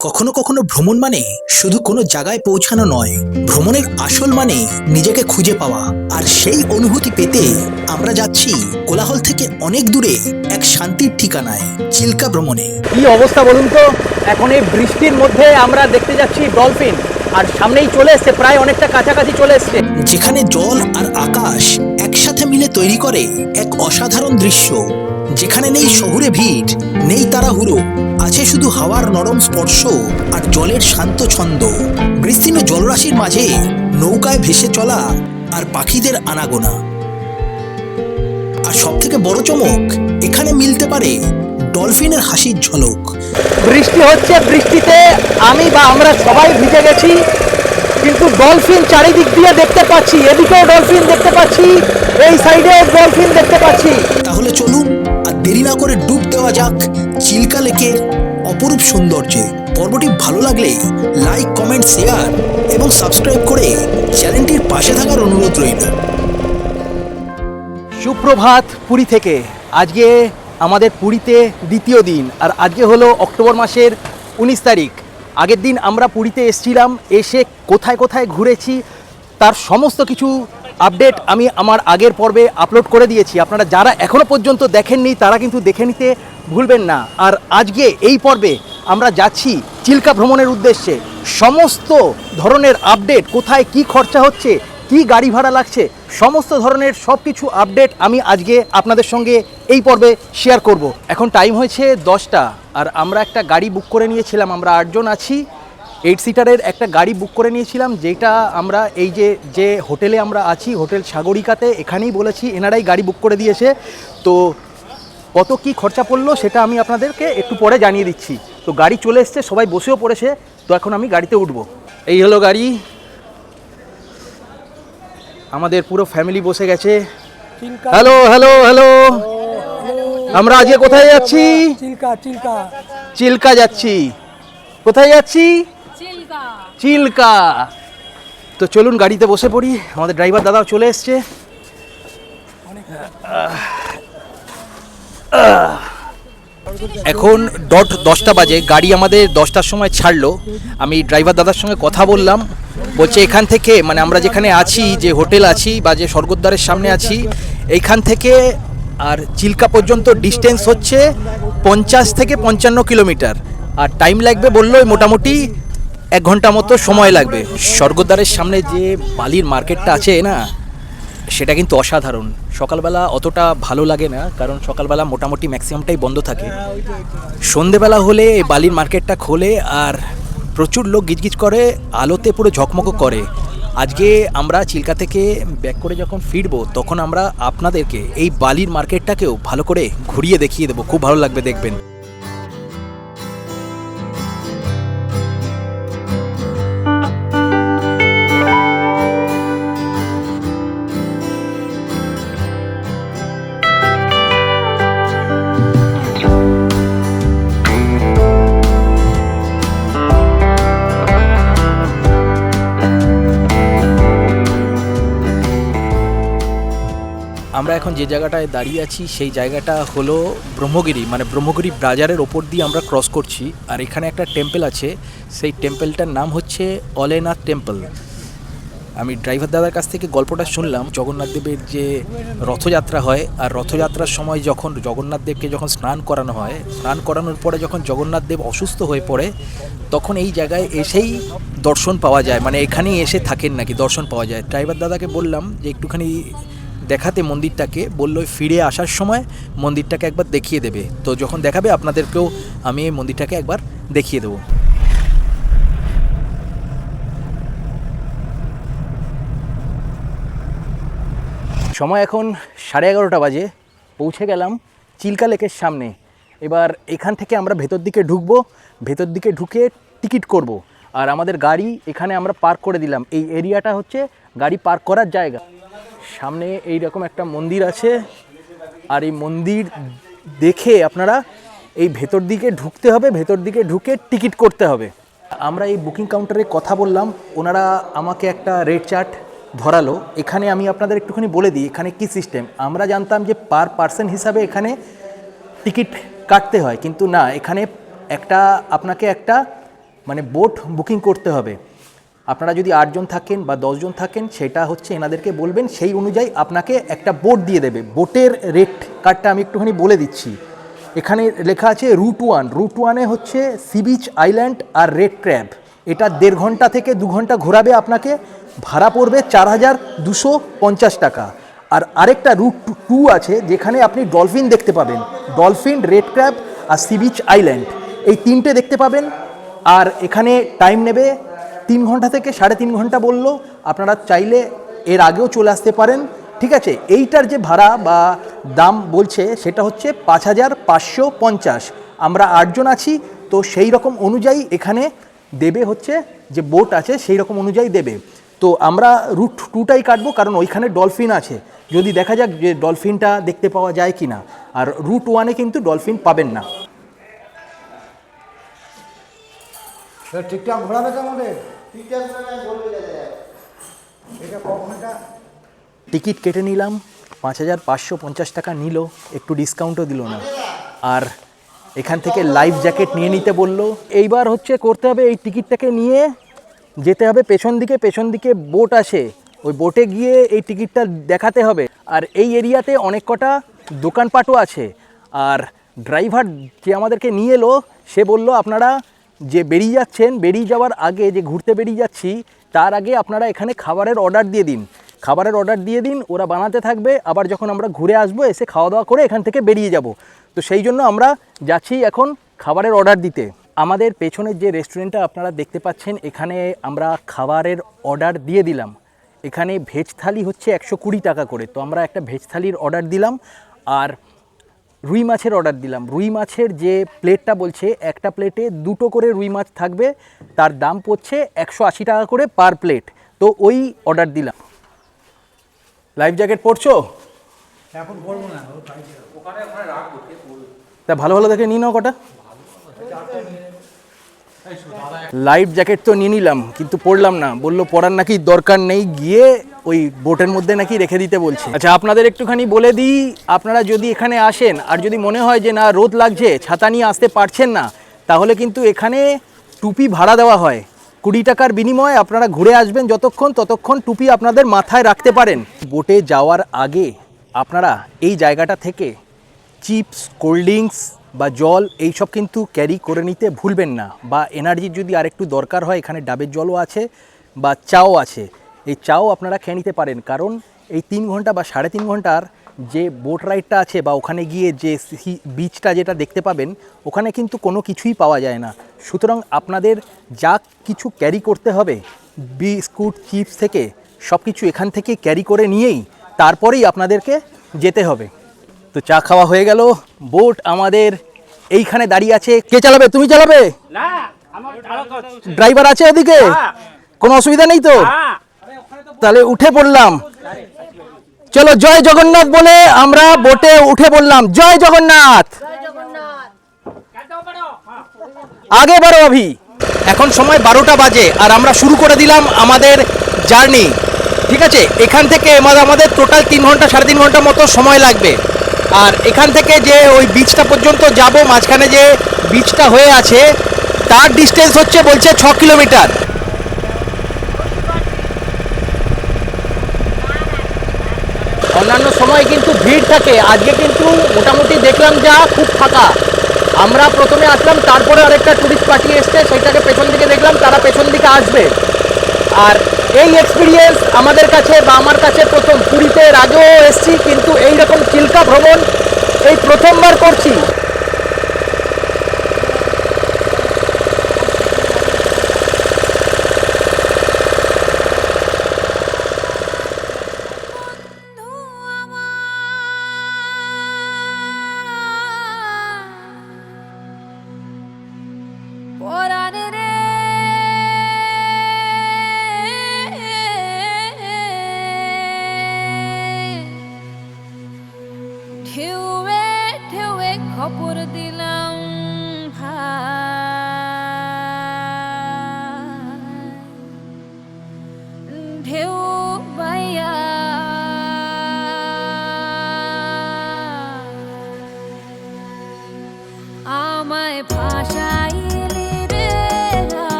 কখনো কখনো ভ্রমণ মানে শুধু কোনো জায়গায় পৌঁছানো নয়। ভ্রমণের আসল মানে নিজেকে খুঁজে পাওয়া। আর সেই অনুভূতি পেতে আমরা যাচ্ছি কোলাহল থেকে অনেক দূরে এক শান্তির ঠিকানায়, চিল্কা ভ্রমণে। কি অবস্থা বলুন তো? এখন এই বৃষ্টির মধ্যে আমরা দেখতে যাচ্ছি ডলফিন। আর সামনেই চলে এসছে, প্রায় অনেকটা কাছাকাছি চলে এসছে। যেখানে জল আর আকাশ একসাথে মিলে তৈরি করে এক অসাধারণ দৃশ্য। যেখানে নেই শহুরে ভিড়, নেই তাড়াহুড়ো, আছে শুধু হাওয়ার নরম স্পর্শ আর জলের শান্ত ছন্দ। বিস্তীর্ণ জলরাশির মাঝে নৌকায় ভেসে চলা আর পাখিদের আনাগোনা। আর সব থেকে বড় চমক, এখানে মিলতে পারে ডলফিনের হাসির ঝলক। বৃষ্টি হচ্ছে বৃষ্টিতে আমি বা আমরা সবাই ভিজে গেছি কিন্তু ডলফিন চারিদিক দিয়ে দেখতে পাচ্ছি এদিকেও ডলফিন দেখতে পাচ্ছি এই সাইডে ডলফিন দেখতে পাচ্ছি। তাহলে চলুন আর দেরি না করে ডুব দেওয়া যাক চিল্কা লেকে অপরূপ সৌন্দর্যে। পর্বটি ভালো লাগলে লাইক কমেন্ট শেয়ার এবং সাবস্ক্রাইব করে চ্যানেলটির পাশে থাকার অনুরোধ রইল। সুপ্রভাত পুরী থেকে আজকে আমাদের পুরীতে দ্বিতীয় দিন। আর আজকে হলো অক্টোবর মাসের উনিশ তারিখ। আগের দিন আমরা পুরীতে এসেছিলাম, এসে কোথায় কোথায় ঘুরেছি, তার সমস্ত কিছু আপডেট আমি আমার আগের পর্বে আপলোড করে দিয়েছি। আপনারা যারা এখনও পর্যন্ত দেখেননি, তারা কিন্তু দেখে নিতে ভুলবেন না। আর আজকে এই পর্বে আমরা যাচ্ছি চিল্কা ভ্রমণের উদ্দেশ্যে। সমস্ত ধরনের আপডেট, কোথায় কি খরচা হচ্ছে, কি গাড়ি ভাড়া লাগছে সমস্ত ধরনের সব কিছু আপডেট আমি আজকে আপনাদের সঙ্গে এই পর্বে শেয়ার করব। এখন টাইম হয়েছে দশটা, আর আমরা একটা গাড়ি বুক করে নিয়েছিলাম, আমরা আটজন আছি। এইট সিটারের একটা গাড়ি বুক করে নিয়েছিলাম, যেটা আমরা এই যে যে হোটেলে আমরা আছি হোটেল সাগরিকাতে, এখানেই বলেছি, এনারাই গাড়ি বুক করে দিয়েছে। তো কত কি খরচা পড়ল সেটা আমি আপনাদেরকে একটু পরে জানিয়ে দিচ্ছি। তো গাড়ি চলে এসছে, সবাই বসেও পড়েছে, তো এখন আমি গাড়িতে উঠবো। এই হলো গাড়ি আমাদের পুরো ফ্যামিলি বসে গেছে। হ্যালো হ্যালো হ্যালো আমরা আজকে কোথায় যাচ্ছি? চিল্কা চিল্কা। চিল্কা যাচ্ছি। কোথায় যাচ্ছি? চিল্কা। চিল্কা। তো চলুন গাড়িতে বসে পড়ি। আমাদের ড্রাইভার দাদাও চলে এসছে। এখন ডট দশটা বাজে, গাড়ি আমাদের দশটার সময় ছাড়লো। আমি ড্রাইভার দাদার সঙ্গে কথা বললাম, বলছে এখান থেকে মানে আমরা যেখানে আছি, যে হোটেল আছি বা যে স্বর্গদ্বারের সামনে আছি, এইখান থেকে আর চিল্কা পর্যন্ত ডিস্টেন্স হচ্ছে পঞ্চাশ থেকে পঞ্চান্ন কিলোমিটার। আর টাইম লাগবে বলল মোটামুটি এক ঘণ্টা মতো সময় লাগবে। স্বর্গদ্বারের সামনে যে বালির মার্কেটটা আছে না সেটা কিন্তু অসাধারণ। সকালবেলা অতটা ভালো লাগে না, কারণ সকালবেলা মোটামুটি ম্যাক্সিমামটাই বন্ধ থাকে। সন্ধেবেলা হলে বালির মার্কেটটা খোলে আর প্রচুর লোক গিজগিজ করে, আলোতে পুরো ঝকমক করে। আজকে আমরা চিল্কা থেকে ব্যাক করে যখন ফিরবো, তখন আমরা আপনাদেরকে এই বালির মার্কেটটাকেও ভালো করে ঘুরিয়ে দেখিয়ে দেবো। খুব ভালো লাগবে দেখবেন। এখন যে জায়গাটায় দাঁড়িয়ে আছি, সেই জায়গাটা হলো ব্রহ্মগিরি। মানে ব্রহ্মগিরি ব্রাজারের ওপর দিয়ে আমরা ক্রস করছি। আর এখানে একটা টেম্পল আছে। সেই টেম্পলটার নাম হচ্ছে অলেনাথ টেম্পল আমি ড্রাইভার দাদার কাছ থেকে গল্পটা শুনলাম, জগন্নাথ দেবের যে রথযাত্রা হয়। আর রথযাত্রার সময় যখন জগন্নাথ দেবকে যখন স্নান করানো হয়, স্নান করানোর পরে যখন জগন্নাথ দেব অসুস্থ হয়ে পড়ে, তখন এই জায়গায় এসেই দর্শন পাওয়া যায়। মানে এখানেই এসে থাকেন নাকি, দর্শন পাওয়া যায়। ড্রাইভার দাদাকে বললাম যে, একটুখানি দেখাতে মন্দিরটাকে বলল, ফিরে আসার সময় মন্দিরটাকে একবার দেখিয়ে দেবে। তো যখন দেখাবে, আপনাদেরকেও আমি এই মন্দিরটাকে একবার দেখিয়ে দেবো। সময় এখন সাড়ে এগারোটা বাজে। পৌঁছে গেলাম চিল্কা লেকের সামনে। এবার এখান থেকে আমরা ভেতর দিকে ঢুকবো। ভেতর দিকে ঢুকে টিকিট করব। আর আমাদের গাড়ি এখানে আমরা পার্ক করে দিলাম। এই এরিয়াটা হচ্ছে গাড়ি পার্ক করার জায়গা। সামনে এই রকম একটা মন্দির আছে। আর এই মন্দির দেখে আপনারা এই ভেতর দিকে ঢুকতে হবে, ভেতর দিকে ঢুকে টিকিট করতে হবে। আমরা এই বুকিং কাউন্টারে কথা বললাম, ওনারা আমাকে একটা রেড চার্ট ধরালো। এখানে আমি আপনাদের একটুখানি বলে দিই, এখানে কি সিস্টেম? আমরা জানতাম যে পার পার্সন হিসাবে এখানে টিকিট কাটতে হয়, কিন্তু না, এখানে একটা, আপনাকে একটা মানে বোট বুকিং করতে হবে। আপনারা যদি আটজন থাকেন বা দশজন থাকেন, সেটা হচ্ছে এনাদেরকে বলবেন, সেই অনুযায়ী আপনাকে একটা বোট দিয়ে দেবে। বোটের রেট কার্ডটা আমি একটুখানি বলে দিচ্ছি। এখানে লেখা আছে রুট ওয়ান রুট ওয়ানে হচ্ছে সি বিচ আইল্যান্ড আর রেড ক্র্যাব এটা দেড় ঘণ্টা থেকে দু ঘণ্টা ঘোরাবে আপনাকে। ভাড়া পড়বে চার হাজার দুশো পঞ্চাশ টাকা। আর আরেকটা রুট টু আছে, যেখানে আপনি ডলফিন দেখতে পাবেন। ডলফিন রেড ক্র্যাব আর সি বিচ আইল্যান্ড এই তিনটে দেখতে পাবেন। আর এখানে টাইম নেবে তিন ঘণ্টা থেকে সাড়ে তিন ঘণ্টা বলল, আপনারা চাইলে এর আগেও চলে আসতে পারেন। ঠিক আছে, এইটার যে ভাড়া বা দাম বলছে, সেটা হচ্ছে পাঁচ হাজার পাঁচশো পঞ্চাশ। আমরা আটজন আছি, তো সেই রকম অনুযায়ী এখানে দেবে হচ্ছে, যে বোট আছে, সেই রকম অনুযায়ী দেবে। তো আমরা রুট টুটাই কাটবো, কারণ ওইখানে ডলফিন আছে। যদি দেখা যাক যে ডলফিনটা দেখতে পাওয়া যায় কি না আর রুট ওয়ানে কিন্তু ডলফিন পাবেন না। ঠিকঠাক ঘোরাবে তো আমাদের? টিকিট কেটে নিলাম পাঁচ হাজার পাঁচশো পঞ্চাশ টাকা নিল একটু ডিসকাউন্টও দিল না। আর এখান থেকে লাইফ জ্যাকেট নিয়ে নিতে বলল এইবার হচ্ছে করতে হবে এই টিকিটটাকে নিয়ে যেতে হবে পেছন দিকে পেছন দিকে বোট আছে ওই বোটে গিয়ে এই টিকিটটা দেখাতে হবে। আর এই এরিয়াতে অনেক কটা দোকানপাটও আছে আর ড্রাইভার যে আমাদেরকে নিয়ে এলো সে বলল আপনারা যে বেরিয়ে যাচ্ছেন, বেরিয়ে যাওয়ার আগে যে ঘুরতে বেরিয়ে যাচ্ছি, তার আগে আপনারা এখানে খাবারের অর্ডার দিয়ে দিন। খাবারের অর্ডার দিয়ে দিন, ওরা বানাতে থাকবে, আবার যখন আমরা ঘুরে আসব, এসে খাওয়া দাওয়া করে এখান থেকে বেরিয়ে যাব। তো সেই জন্য আমরা যাচ্ছি এখন খাবারের অর্ডার দিতে। আমাদের পেছনের যে রেস্টুরেন্টটা আপনারা দেখতে পাচ্ছেন, এখানে আমরা খাবারের অর্ডার দিয়ে দিলাম। এখানে ভেজ থালি হচ্ছে একশো কুড়ি টাকা করে। তো আমরা একটা ভেজ থালির অর্ডার দিলাম, আর রুই মাছের অর্ডার দিলাম। রুই মাছের যে প্লেটটা বলছে একটা প্লেটে দুটো করে রুই মাছ থাকবে। তার দাম পড়ছে একশো আশি টাকা করে পার প্লেট তো ওই অর্ডার দিলাম। লাইফ জ্যাকেট পরছো? এখন করব না। তা ভালো ভালো দেখে নিয়ে নাও কটা। লাইফ জ্যাকেট তো নিয়ে নিলাম কিন্তু পড়লাম না। বলল পড়ার নাকি দরকার নেই গিয়ে ওই বোটের মধ্যে নাকি রেখে দিতে বলছে। আচ্ছা আপনাদের একটুখানি বলে দিই, আপনারা যদি এখানে আসেন, আর যদি মনে হয় যে না, রোদ লাগছে, ছাতা নিয়ে আসতে পারছেন না, তাহলে কিন্তু এখানে টুপি ভাড়া দেওয়া হয়। কুড়ি টাকার বিনিময়ে আপনারা ঘুরে আসবেন যতক্ষণ, ততক্ষণ টুপি আপনাদের মাথায় রাখতে পারেন। বোটে যাওয়ার আগে আপনারা এই জায়গাটা থেকে চিপস, কোল্ড ড্রিঙ্কস বা জল, এইসব কিন্তু ক্যারি করে নিতে ভুলবেন না। বা এনার্জির যদি আরেকটু দরকার হয়, এখানে ডাবের জলও আছে বা চাও আছে। এই চাও আপনারা খেয়ে নিতে পারেন। কারণ এই তিন ঘণ্টা বা সাড়ে তিন ঘণ্টার যে বোট রাইডটা আছে বা ওখানে গিয়ে যে বিচটা যেটা দেখতে পাবেন ওখানে কিন্তু কোনো কিছুই পাওয়া যায় না। সুতরাং আপনাদের যা কিছু ক্যারি করতে হবে বিস্কুট চিপস থেকে সব কিছু এখান থেকে ক্যারি করে নিয়েই তারপরেই আপনাদেরকে যেতে হবে। তো চা খাওয়া হয়ে গেল বোট আমাদের এইখানে দাঁড়িয়ে আছে। কে চালাবে? তুমি চালাবে? ড্রাইভার আছে। ওদিকে? কোনো অসুবিধা নেই তো? তাহলে উঠে পড়লাম। চলো জয় জগন্নাথ বলে আমরা বোটে উঠে পড়লাম। জয় জগন্নাথ। আগে বারো অভি। এখন সময় বারোটা বাজে আর আমরা শুরু করে দিলাম আমাদের জার্নি। ঠিক আছে? এখান থেকে আমাদের টোটাল তিন ঘণ্টা, সাড়ে তিন ঘণ্টা মতো সময় লাগবে। আর এখান থেকে যে ওই বিচটা পর্যন্ত যাব, মাঝখানে যে বিচটা হয়ে আছে, তার ডিস্টেন্স হচ্ছে বলছে ছ কিলোমিটার অন্যান্য সময় কিন্তু ভিড় থাকে। আজকে কিন্তু মোটামুটি দেখলাম যা খুব ফাঁকা। আমরা প্রথমে আসলাম, তারপরে আরেকটা ট্যুরিস্ট পার্টি এসছে, সেইটাকে পেছন দিকে দেখলাম, তারা পেছন দিকে আসবে। আর এই এক্সপিরিয়েন্স আমাদের কাছে বা আমার কাছে প্রথম। পুরীতে এর এসছি, কিন্তু এইরকম চিল্কা ভ্রমণ এই প্রথমবার করছি।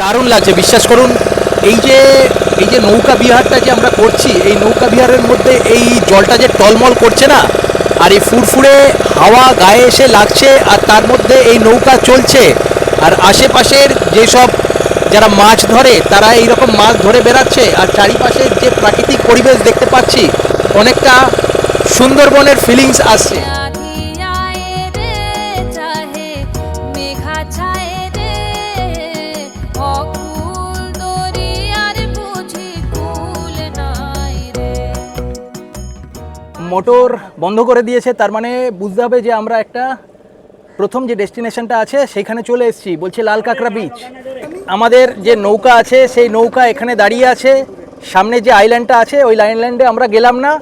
দারুণ লাগছে, বিশ্বাস করুন। এই যে এই যে নৌকা বিহারটা যে আমরা করছি, এই নৌকা বিহারের মধ্যে এই জলটা যে টলমল করছে না, আর এই ফুরফুরে হাওয়া গায়ে এসে লাগছে, আর তার মধ্যে এই নৌকা চলছে, আর আশেপাশের যেসব যারা মাছ ধরে, তারা এই রকম মাছ ধরে বেড়াচ্ছে, আর চারিপাশের যে প্রাকৃতিক পরিবেশ দেখতে পাচ্ছি, অনেকটা সুন্দরবনের ফিলিংস আসছে। মোটর বন্ধ করে দিয়েছে, তার মানে বুঝতে হবে যে আমরা একটা প্রথম যে ডেস্টিনেশনটা আছে, সেখানে চলে এসেছি। বলছে লাল কাঁকড়া বিচ আমাদের যে নৌকা আছে, সেই নৌকা এখানে দাঁড়িয়ে আছে। সামনে যে আইল্যান্ডটা আছে, ওই আইল্যান্ডে আমরা গেলাম না।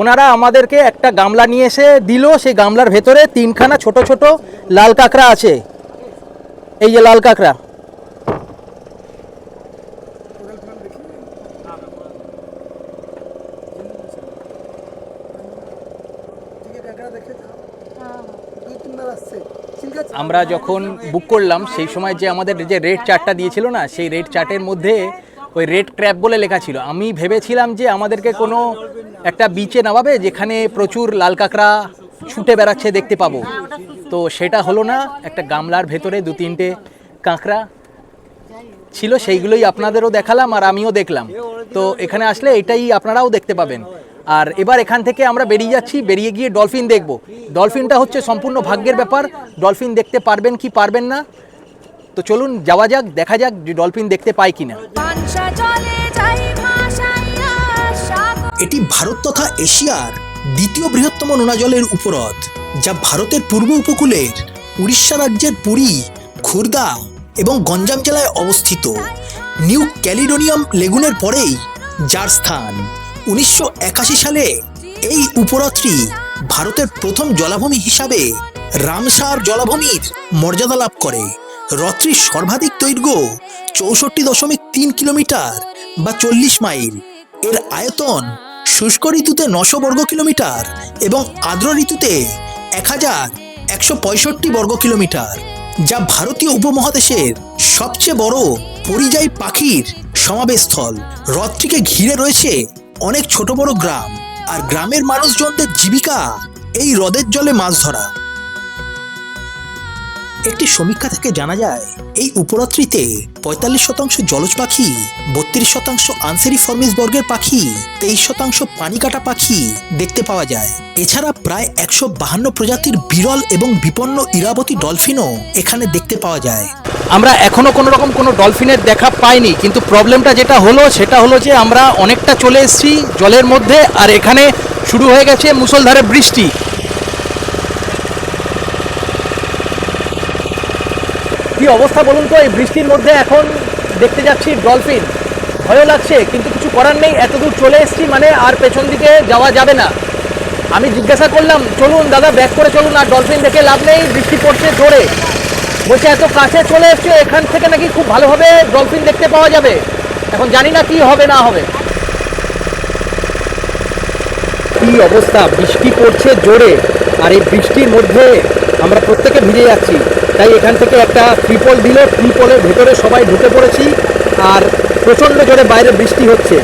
ওনারা আমাদেরকে একটা গামলা নিয়ে এসে দিল, সেই গামলার ভেতরে তিনখানা ছোট ছোট লাল কাঁকড়া আছে। এই যে লাল কাঁকড়া আমরা যখন বুক করলাম, সেই সময় যে আমাদের যে রেড চার্টটা দিয়েছিল না, সেই রেড চার্টের মধ্যে ওই রেড ক্র্যাপ বলে লেখা ছিল। আমি ভেবেছিলাম যে আমাদেরকে কোনো একটা বিচে নামাবে যেখানে প্রচুর লাল কাঁকড়া ছুটে বেড়াচ্ছে দেখতে পাবো। তো সেটা হলো না, একটা গামলার ভেতরে দু তিনটে কাঁকড়া ছিল, সেইগুলোই আপনাদেরও দেখালাম আর আমিও দেখলাম। তো এখানে আসলে এটাই আপনারাও দেখতে পাবেন। আর এবার এখান থেকে আমরা বেরিয়ে যাচ্ছি বেরিয়ে গিয়ে ডলফিন দেখব। ডলফিনটা হচ্ছে সম্পূর্ণ ভাগ্যের ব্যাপার। ডলফিন দেখতে পারবেন কি পারবেন না? তো চলুন যাওয়া যাক দেখা যাক যে ডলফিন দেখতে পাই কিনা। এটি ভারত তথা এশিয়ার দ্বিতীয় বৃহত্তম নোনাজলের উপহ্রদ যা ভারতের পূর্ব উপকূলের উড়িষ্যা রাজ্যের পুরী খুর্দা এবং গঞ্জাম জেলায় অবস্থিত। নিউ ক্যালিডোনিয়াম লেগুনের পরেই যার স্থান। উনিশশো একাশি সালে এই উপহ্রদটি ভারতের প্রথম জলাভূমি হিসাবে রামসার জলাভূমির মর্যাদা লাভ করে। হ্রদটির সর্বাধিক দৈর্ঘ্য চৌষট্টি দশমিক তিন কিলোমিটার বা চল্লিশ মাইল। এর আয়তন শুষ্ক ঋতুতে নশো বর্গ কিলোমিটার এবং আর্দ্র ঋতুতে এক হাজার একশো পঁয়ষট্টি বর্গ কিলোমিটার, যা ভারতীয় উপমহাদেশের সবচেয়ে বড় পরিযায়ী পাখির সমাবেশস্থল। হ্রদটিকে ঘিরে রয়েছে অনেক ছোট বড় গ্রাম। আর গ্রামের মানুষজনদের জীবিকা এই হ্রদের জলে মাছ ধরা। একটি সমীক্ষা থেকে জানা যায়, এই উপরাত্রিতে পঁয়তাল্লিশ শতাংশ জলজ পাখি, বত্রিশ শতাংশ আনসেরি ফর্মিস বর্গের পাখি, তেইশ শতাংশ পানিকাটা পাখি দেখতে পাওয়া যায়। এছাড়া প্রায় একশো বাহান্ন প্রজাতির বিরল এবং বিপন্ন ইরাবতী ডলফিনও এখানে দেখতে পাওয়া যায়। আমরা এখনও কোনো রকম কোনো ডলফিনের দেখা পাইনি, কিন্তু প্রবলেমটা যেটা হলো সেটা হলো যে আমরা অনেকটা চলে এসেছি জলের মধ্যে, আর এখানে শুরু হয়ে গেছে মুষলধারে বৃষ্টি। অবস্থা বলুন তো, এই বৃষ্টির মধ্যে এখন দেখতে যাচ্ছি ডলফিন। ভয়ও লাগছে, কিন্তু কিছু করার নেই এত দূর চলে এসেছি মানে আর পেছন দিকে যাওয়া যাবে না। আমি জিজ্ঞাসা করলাম, চলুন দাদা, ব্যাক করে চলুন, আর ডলফিন দেখে লাভ নেই, বৃষ্টি পড়ছে জোরে। বলছে, এত কাছে চলে এসছে, এখান থেকে নাকি খুব ভালোভাবে ডলফিন দেখতে পাওয়া যাবে। এখন জানি না কি হবে, না হবে। কি অবস্থা, বৃষ্টি পড়ছে জোরে, আর এই বৃষ্টির মধ্যে আমরা প্রত্যেকে ভিজে যাচ্ছি। তাই এখান থেকে একটা ত্রিপল দিল ত্রিপলের ভেতরে সবাই ঢুকে পড়েছি আর প্রচণ্ড জোরে বাইরে বৃষ্টি হচ্ছে।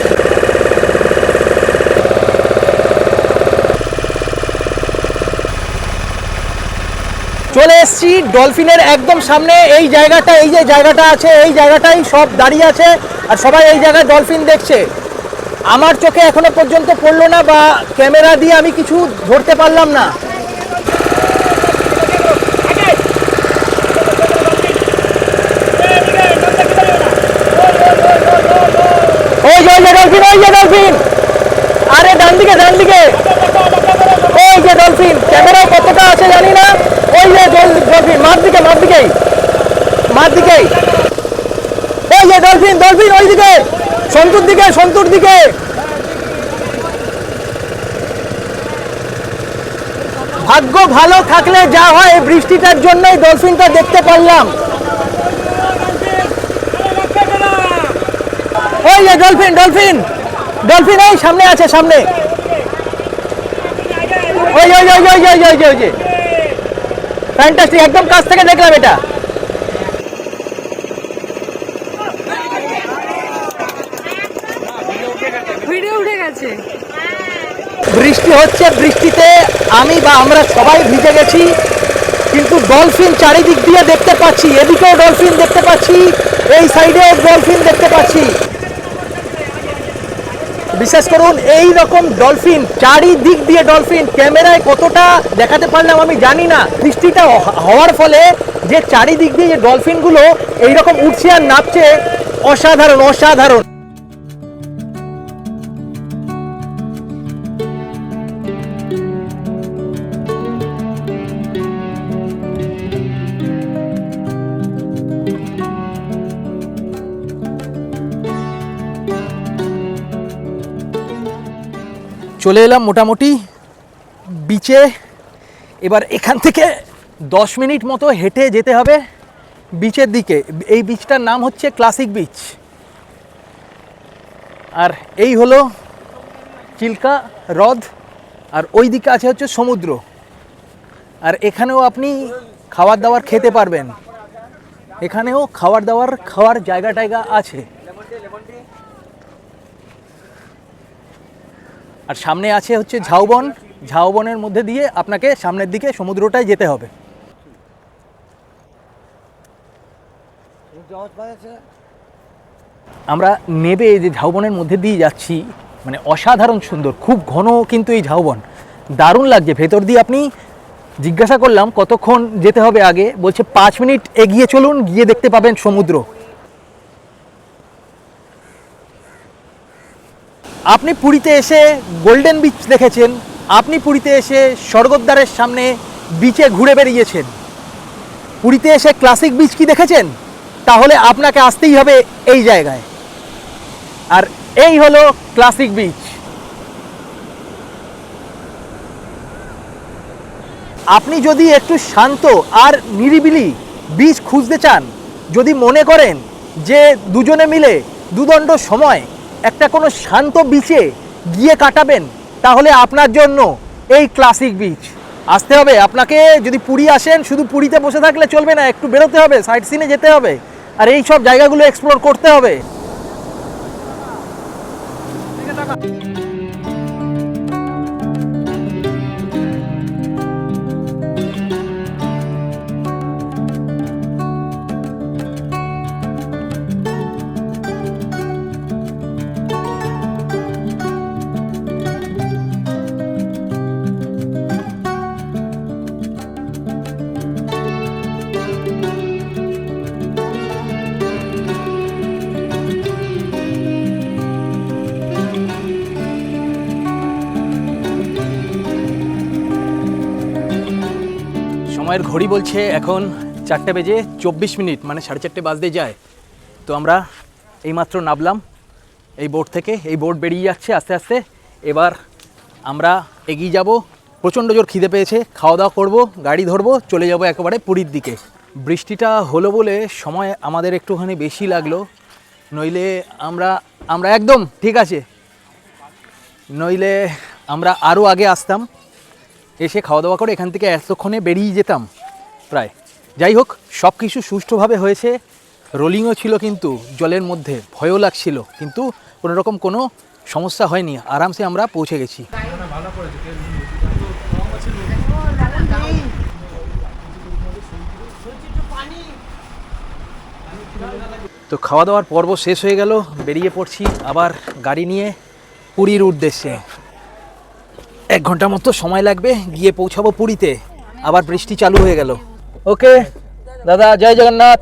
চলে এসেছি ডলফিনের একদম সামনে। এই জায়গাটা, এই যে জায়গাটা আছে, এই জায়গাটাই সব দাঁড়িয়ে আছে আর সবাই এই জায়গায় ডলফিন দেখছে। আমার চোখে এখনও পর্যন্ত পড়ল না বা ক্যামেরা দিয়ে আমি কিছু ধরতে পারলাম না ওই যে ওই যে ডলফিন ওই যে ডলফিন আরে ডান দিকে ডান দিকে ওই যে ক্যামেরায় কতটা আছে জানি না। ওই যে ডলফিন, মার দিকে, মার দিকেই মার দিকেই ওই যে ডলফিন ডলফিন ওই দিকে সন্তুর দিকে সন্তুর দিকে। ভাগ্য ভালো থাকলে যা হয়, এই বৃষ্টিটার জন্যই ডলফিনটা দেখতে পারলাম। ওই যে ডলফিন ডলফিন। ডলফিন এই সামনে আছে, সামনে। ওই ওই ওই ওই ওই ওই ওই ফ্যান্টাস্টিক একদম কাছ থেকে দেখলাম এটা। বৃষ্টি হচ্ছে বৃষ্টিতে আমি বা আমরা সবাই ভিজে গেছি কিন্তু ডলফিন চারিদিক দিয়ে দেখতে পাচ্ছি এদিকেও ডলফিন দেখতে পাচ্ছি এই সাইডেও ডলফিন দেখতে পাচ্ছি। বিশেষ করুন, এই রকম ডলফিন চারিদিক দিয়ে ডলফিন ক্যামেরায় কতটা দেখাতে পারলাম আমি জানি না। বৃষ্টিটা হওয়ার ফলে যে চারিদিক দিয়ে যে ডলফিনগুলো এইরকম উঠছে আর নাপছে অসাধারণ অসাধারণ। চলে এলাম মোটামুটি বিচে এবার এখান থেকে দশ মিনিট মতো হেঁটে যেতে হবে বিচের দিকে। এই বিচটার নাম হচ্ছে ক্লাসিক বিচ আর এই হলো চিল্কা হ্রদ, আর ওই দিকে আছে হচ্ছে সমুদ্র। আর এখানেও আপনি খাবার দাবার খেতে পারবেন। এখানেও খাবার দাবার খাওয়ার জায়গা টায়গা আছে। আর সামনে আছে হচ্ছে ঝাউবন। ঝাউবনের মধ্যে দিয়ে আপনাকে সামনের দিকে সমুদ্রটায় যেতে হবে। আমরা নেবে যে ঝাউবনের মধ্যে দিয়ে যাচ্ছি মানে অসাধারণ সুন্দর, খুব ঘন কিন্তু এই ঝাউবন। দারুণ লাগছে। ভেতর দিয়ে আপনি জিজ্ঞাসা করলাম কতক্ষণ যেতে হবে আগে, বলছে পাঁচ মিনিট এগিয়ে চলুন, গিয়ে দেখতে পাবেন সমুদ্র। আপনি পুরীতে এসে গোল্ডেন বিচ দেখেছেন, আপনি পুরীতে এসে স্বর্গদ্বারের সামনে বিচে ঘুরে বেরিয়েছেন পুরীতে এসে ক্লাসিক বিচ কি দেখেছেন? তাহলে আপনাকে আসতেই হবে এই জায়গায়। আর এই হলো ক্লাসিক বিচ আপনি যদি একটু শান্ত আর নিরিবিলি বীজ খুঁজতে চান, যদি মনে করেন যে দুজনে মিলে দুদণ্ড সময় একটা কোনো শান্ত বিচে গিয়ে কাটাবেন, তাহলে আপনার জন্য এই ক্লাসিক বিচ আসতে হবে। আপনাকে যদি পুরী আসেন, শুধু পুরীতে বসে থাকলে চলবে না, একটু বেরোতে হবে সাইট সিনে যেতে হবে। আর এই সব জায়গাগুলো এক্সপ্লোর করতে হবে। সময়ের ঘড়ি বলছে এখন চারটে বেজে চব্বিশ মিনিট মানে সাড়ে চারটে বাজতে যায়। তো আমরা এইমাত্র নামলাম, এই বোট থেকে, এই বোট বেরিয়ে যাচ্ছে আস্তে আস্তে। এবার আমরা এগিয়ে যাব, প্রচণ্ড জোর খিদে পেয়েছে খাওয়া দাওয়া করব, গাড়ি ধরবো, চলে যাব একেবারে পুরীর দিকে। বৃষ্টিটা হলো বলে সময় আমাদের একটুখানি বেশি লাগল, নইলে আমরা আমরা একদম ঠিক আছে, নইলে আমরা আরও আগে আসতাম। এসে খাওয়া দাওয়া করে এখান থেকে এতক্ষণে বেরিয়ে যেতাম, প্রায়। যাই হোক সব কিছু সুষ্ঠুভাবে হয়েছে। রোলিংও ছিল কিন্তু, জলের মধ্যে। ভয়ও লাগছিল, কিন্তু কোনো রকম কোনো সমস্যা হয়নি। আরামসে আমরা পৌঁছে গেছি। তো খাওয়া দাওয়ার পর্ব শেষ হয়ে গেল। বেরিয়ে পড়ছি আবার গাড়ি নিয়ে, পুরীর উদ্দেশ্যে। এক ঘণ্টা মতো সময় লাগবে গিয়ে পৌঁছাবো পুরীতে। আবার বৃষ্টি চালু হয়ে গেল। ওকে দাদা জয় জগন্নাথ।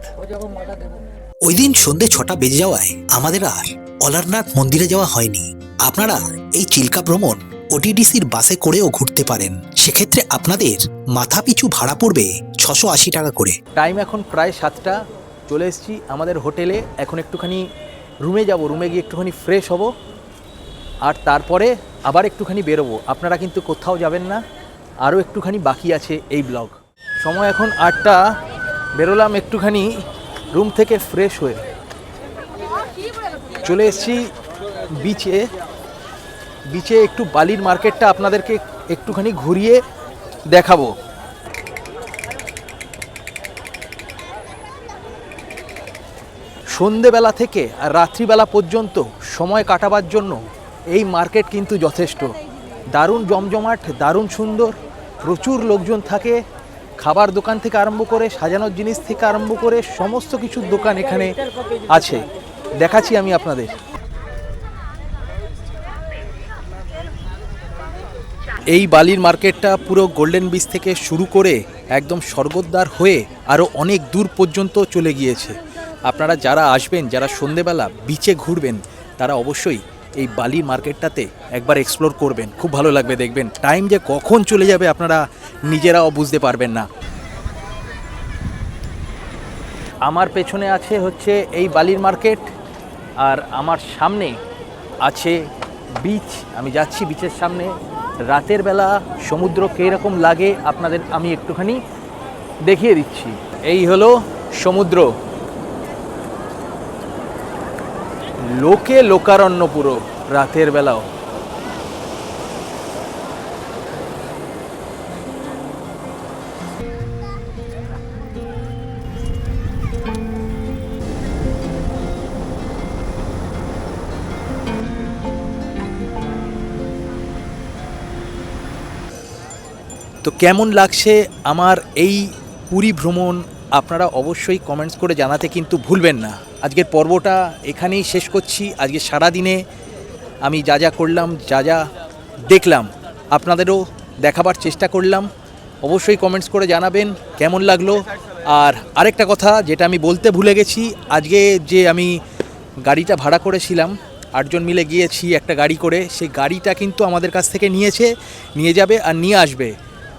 ওই দিন সন্ধে ছটা বেজে যাওয়ায় আমাদের আর অলারনাথ মন্দিরে যাওয়া হয়নি। আপনারা এই চিল্কা ভ্রমণ ওটিডিসির বাসে করেও ঘুরতে পারেন। সেক্ষেত্রে আপনাদের মাথা পিছু ভাড়া পড়বে ছশো আশি টাকা করে। টাইম এখন প্রায় সাতটা। চলে এসেছি আমাদের হোটেলে। এখন একটুখানি রুমে যাব। রুমে গিয়ে একটুখানি ফ্রেশ হব। আর তারপরে আবার একটুখানি বেরোবো। আপনারা কিন্তু কোথাও যাবেন না। আরও একটুখানি বাকি আছে এই ব্লগ। সময় এখন আটটা। বেরোলাম একটুখানি রুম থেকে ফ্রেশ হয়ে। চলে এসেছি বিচে বিচে একটু বালির মার্কেটটা আপনাদেরকে একটুখানি ঘুরিয়ে দেখাবো। সন্ধেবেলা থেকে আর রাত্রিবেলা পর্যন্ত সময় কাটাবার জন্য এই মার্কেট কিন্তু যথেষ্ট। দারুণ জমজমাট, দারুণ সুন্দর, প্রচুর লোকজন থাকে, খাবার দোকান থেকে আরম্ভ করে, সাজানোর জিনিস থেকে আরম্ভ করে, সমস্ত কিছুর দোকান এখানে আছে। দেখাচ্ছি আমি আপনাদের। এই বালির মার্কেটটা পুরো গোল্ডেন বিচ থেকে শুরু করে একদম স্বর্গদ্বার হয়ে আরও অনেক দূর পর্যন্ত চলে গিয়েছে। আপনারা যারা আসবেন, যারা সন্ধেবেলা বিচে ঘুরবেন, তারা অবশ্যই এই বালি মার্কেটটাতে একবার এক্সপ্লোর করবেন। খুব ভালো লাগবে দেখবেন। টাইম যে কখন চলে যাবে আপনারা নিজেরাও বুঝতে পারবেন না। আমার পেছনে আছে হচ্ছে এই বালির মার্কেট, আর আমার সামনে আছে বিচ আমি যাচ্ছি বিচের সামনে। রাতের বেলা সমুদ্র কীরকম লাগে আপনাদের আমি একটুখানি দেখিয়ে দিচ্ছি। এই হলো সমুদ্র। লোকে লোকারণ্য পুরো রাতের বেলাও। তো কেমন লাগছে আমার এই পুরী ভ্রমণ? আপনারা অবশ্যই কমেন্টস করে জানাতে কিন্তু ভুলবেন না। আজকের পর্বটা এখানেই শেষ করছি। আজকে সারা দিনে আমি যা যা করলাম, যা যা দেখলাম, আপনাদেরও দেখাবার চেষ্টা করলাম। অবশ্যই কমেন্টস করে জানাবেন, কেমন লাগল? আর আরেকটা কথা যেটা আমি বলতে ভুলে গেছি, আজকে যে আমি গাড়িটা ভাড়া করেছিলাম, আটজন মিলে গিয়েছি একটা গাড়ি করে, সেই গাড়িটা কিন্তু আমাদের কাছ থেকে নিয়েছে, নিয়ে যাবে আর নিয়ে আসবে।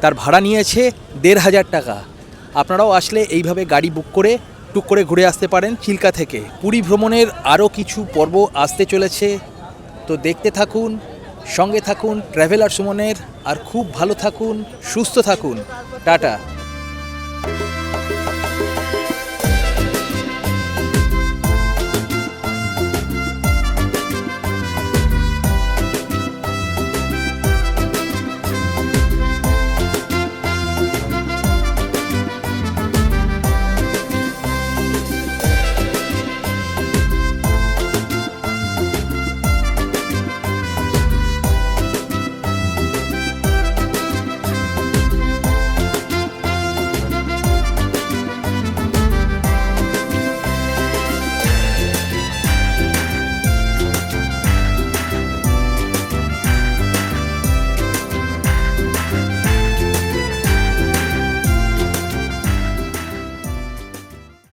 তার ভাড়া নিয়েছে দেড় হাজার টাকা। আপনারাও আসলে এইভাবে গাড়ি বুক করে টুক করে ঘুরে আসতে পারেন চিল্কা থেকে। পুরী ভ্রমণের আরও কিছু পর্ব আসতে চলেছে। তো দেখতে থাকুন, সঙ্গে থাকুন ট্র্যাভেলার সুমনের, আর খুব ভালো থাকুন, সুস্থ থাকুন। টাটা।